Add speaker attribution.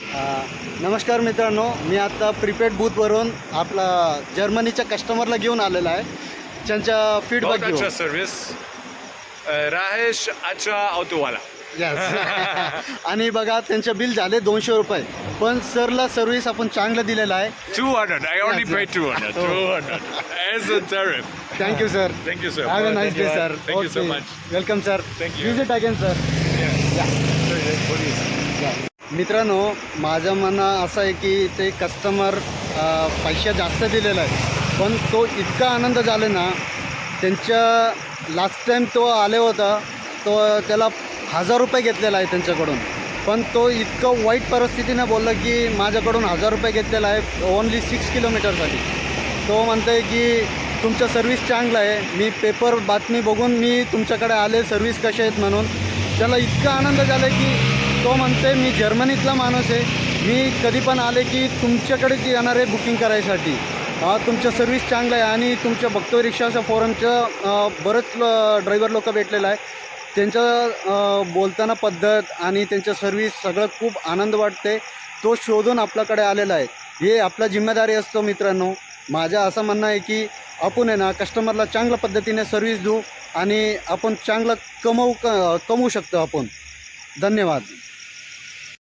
Speaker 1: नमस्कार मित्रांनो मी आता प्रीपेड बूथवरून आपला जर्मनीच्या कस्टमरला घेऊन आलेला आहे त्यांच्या फीडबॅक
Speaker 2: बहुत अच्छा सर्विस राहेश अच्छा ऑटोवाला
Speaker 1: Yes. आणि बघा त्यांचं बिल झाले दोनशे रुपये पण सरला सर्व्हिस आपण चांगलं दिलेलं आहे
Speaker 2: 200. I only
Speaker 1: Yes,
Speaker 2: paid
Speaker 1: yes.
Speaker 2: 200.
Speaker 1: Oh.
Speaker 2: 200. As a tariff.
Speaker 1: Thank you sir
Speaker 2: Thank you, sir.
Speaker 1: Have a nice day. Sir
Speaker 2: Thank you so much.
Speaker 1: Welcome sir
Speaker 2: Thank you.
Speaker 1: Visit again sir
Speaker 2: Yeah.
Speaker 1: मित्रांनो माझं म्हणणं असं आहे की ते customer पैसे जास्त दिलेला आहे. पण तो इतका आनंद झाला ना त्यांच्या लास्ट टाईम तो आले होता तो त्याला हजार रुपये घेतलेला आहे त्यांच्याकडून. पण तो इतकं वाईट परिस्थितीनं बोलला की माझ्याकडून हजार रुपये घेतलेला आहे ओनली सिक्स किलोमीटरसाठी तो म्हणतो आहे की तुमचं सर्विस चांगलं आहे मी पेपर बातमी बघून मी तुमच्याकडे आले सर्विस कसे आहेत म्हणून. त्याला इतका आनंद झाला की तो म्हणते मी जर्मनीतला माणूस आहे. मी कधी पण आले की तुमच्याकडेच येणार आहे बुकिंग करायसाठी. तुमचं सर्विस चांगलं आहे आणि तुमच्या भक्त रिक्षाच्या फोरमचं बरंच ड्रायव्हर लोक भेटलेलं आहे त्यांचं बोलताना पद्धत आणि त्यांचं सर्विस सगळं खूप आनंद वाटते तो शोधून आपल्याकडे आलेला आहे. हे आपला जिम्मेदारी असतो मित्रांनो. माझं असं म्हणणं आहे की आपण आहे ना कस्टमरला चांगल्या पद्धतीने सर्व्हिस देऊ आणि आपण चांगलं कमवू क कमवू शकतो आपण. धन्यवाद.